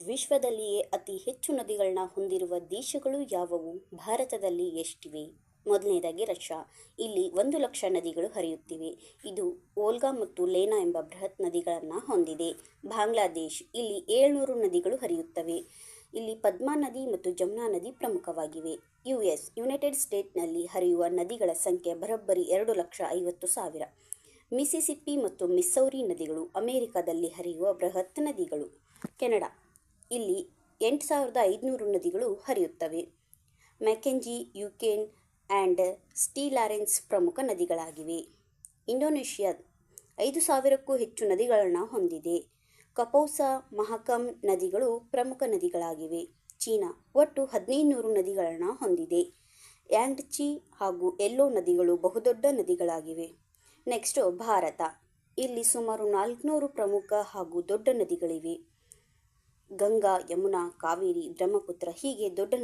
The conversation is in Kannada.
ವಿಶ್ವದಲ್ಲಿಯೇ ಅತಿ ಹೆಚ್ಚು ನದಿಗಳನ್ನ ಹೊಂದಿರುವ ದೇಶಗಳು ಯಾವುವು? ಭಾರತದಲ್ಲಿ ಎಷ್ಟಿವೆ? ಮೊದಲನೇದಾಗಿ ರಷ್ಯಾ. ಇಲ್ಲಿ ಒಂದು ಲಕ್ಷ ನದಿಗಳು ಹರಿಯುತ್ತಿವೆ. ಇದು ಓಲ್ಗಾ ಮತ್ತು ಲೇನಾ ಎಂಬ ಬೃಹತ್ ನದಿಗಳನ್ನು ಹೊಂದಿದೆ. ಬಾಂಗ್ಲಾದೇಶ್. ಇಲ್ಲಿ ಏಳ್ನೂರು ನದಿಗಳು ಹರಿಯುತ್ತವೆ. ಇಲ್ಲಿ ಪದ್ಮಾ ನದಿ ಮತ್ತು ಜಮುನಾ ನದಿ ಪ್ರಮುಖವಾಗಿವೆ. ಯು ಎಸ್ ಯುನೈಟೆಡ್ ಸ್ಟೇಟ್ನಲ್ಲಿ ಹರಿಯುವ ನದಿಗಳ ಸಂಖ್ಯೆ ಬರೋಬ್ಬರಿ ಎರಡು ಲಕ್ಷ ಐವತ್ತು ಸಾವಿರ. ಮಿಸಿಸಿಪ್ಪಿ ಮತ್ತು ಮಿಸ್ಸೌರಿ ನದಿಗಳು ಅಮೆರಿಕದಲ್ಲಿ ಹರಿಯುವ ಬೃಹತ್ ನದಿಗಳು. ಕೆನಡಾ. ಇಲ್ಲಿ ಎಂಟು ಸಾವಿರದ ಐದುನೂರು ನದಿಗಳು ಹರಿಯುತ್ತವೆ. ಮೆಕೆಂಜಿ ಯುಕೇನ್ ಆ್ಯಂಡ್ ಸ್ಟೀಲಾರೆನ್ಸ್ ಪ್ರಮುಖ ನದಿಗಳಾಗಿವೆ. ಇಂಡೋನೇಷ್ಯಾ ಐದು ಸಾವಿರಕ್ಕೂ ಹೆಚ್ಚು ನದಿಗಳನ್ನು ಹೊಂದಿದೆ. ಕಪೌಸಾ, ಮಹಕಮ್ ನದಿಗಳು ಪ್ರಮುಖ ನದಿಗಳಾಗಿವೆ. ಚೀನಾ ಒಟ್ಟು ಹದಿನೈದುನೂರು ನದಿಗಳನ್ನು ಹೊಂದಿದೆ. ಯಾಂಗ್ಚಿ ಹಾಗೂ ಎಲ್ಲೋ ನದಿಗಳು ಬಹುದೊಡ್ಡ ನದಿಗಳಾಗಿವೆ. ನೆಕ್ಸ್ಟು ಭಾರತ. ಇಲ್ಲಿ ಸುಮಾರು ನಾಲ್ಕುನೂರು ಪ್ರಮುಖ ಹಾಗೂ ದೊಡ್ಡ ನದಿಗಳಿವೆ. ಗಂಗಾ ಯಮುನಾ ಕಾವೇರಿ ಬ್ರಹ್ಮಪುತ್ರ ಹೀಗೆ ದೊಡ್ಡ